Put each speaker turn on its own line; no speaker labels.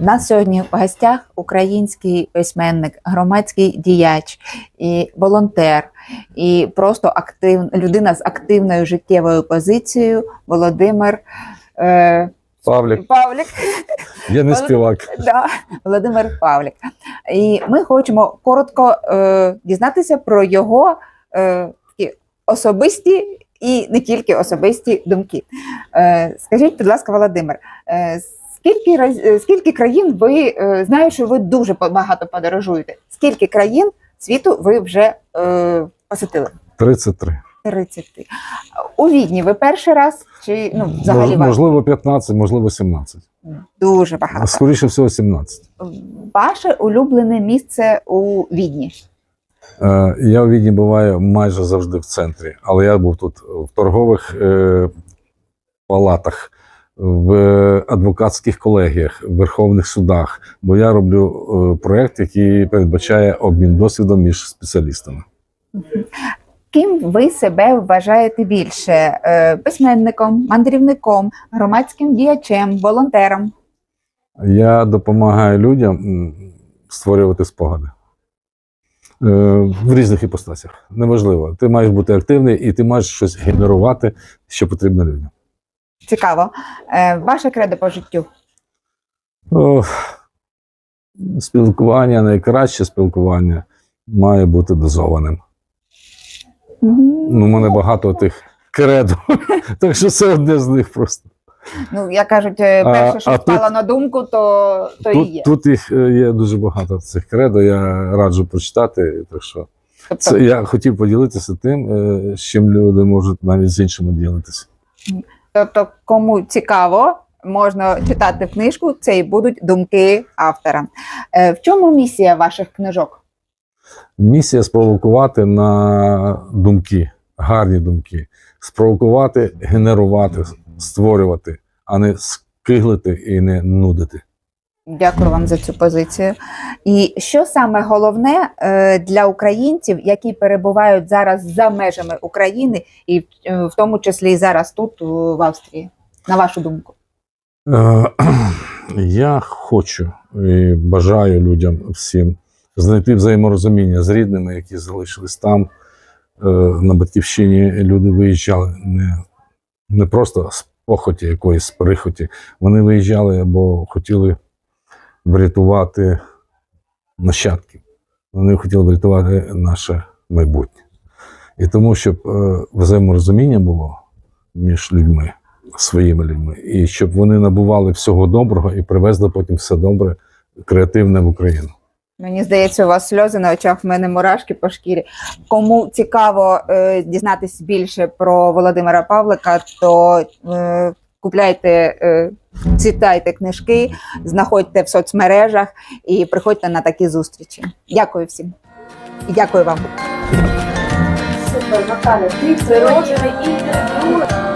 У нас сьогодні в гостях український письменник, громадський діяч і волонтер, і просто актив, людина з активною життєвою позицією Володимир е,
Павлік,
Павлік.
я не
Володимир-
співак.
Да, Володимир Павлік. І ми хочемо коротко е, дізнатися про його е, такі особисті і не тільки особисті думки. Е, скажіть, будь ласка, Володимир, е, скільки, раз, е, скільки країн ви е, знаю, що ви дуже багато подорожуєте? Скільки країн світу ви вже е, посетили?
33.
30. У Відні ви перший раз чи ну, взагалі
Мож- можливо, 15, можливо, 17.
дуже багато?
Скоріше всього, 17.
Ваше улюблене місце у Відні?
Е, Я у Відні буваю майже завжди в центрі, але я був тут в торгових е, палатах, в адвокатських колегіях, в верховних судах, бо я роблю е, проєкт, який передбачає обмін досвідом між спеціалістами.
Ким ви себе вважаєте більше? Е, Письменником, мандрівником, громадським діячем, волонтером?
Я допомагаю людям створювати спогади. Е, В різних іпостасях. Неважливо. Ти маєш бути активний і ти маєш щось генерувати, що потрібно людям.
Цікаво. Е, Ваше кредо по життю?
О, спілкування, найкраще спілкування має бути дозованим. Ну, у мене багато тих кредо, так що це одне з них просто.
Ну, як кажуть, е,
А-
перше, що
а
впало
тут-
на думку, то, то і є.
тут їх е, є дуже багато цих кредо, я раджу прочитати. Так що
Тобто,
це я хотів поділитися тим, з чим люди можуть навіть з іншими ділитися.
Тобто, кому цікаво, можна читати книжку, це і будуть думки автора. Е, В чому місія ваших книжок?
Місія спровокувати на думки, гарні думки, спровокувати, генерувати, створювати, а не скиглити і не нудити.
Дякую вам за цю позицію. І що саме головне е, для українців, які перебувають зараз за межами України, і е, в тому числі і зараз тут, в Австрії, на вашу думку?
Е, Я хочу і бажаю людям всім знайти взаєморозуміння з рідними, які залишились там. На батьківщині люди виїжджали не, не просто з похоті якоїсь з прихоті. Вони виїжджали, бо хотіли врятувати нащадків. Вони хотіли врятувати наше майбутнє. І тому, щоб е, взаєморозуміння було між людьми, своїми людьми, і щоб вони набували всього доброго і привезли потім все добре, креативне в Україну.
Мені здається, у вас сльози на очах, в мене мурашки по шкірі. Кому цікаво е, дізнатись більше про Володимира Павлика, то е, купляйте, е, читайте книжки, знаходьте в соцмережах і приходьте на такі зустрічі. Дякую всім. І дякую вам.
Супер, Наталя, ти інтерв'ю.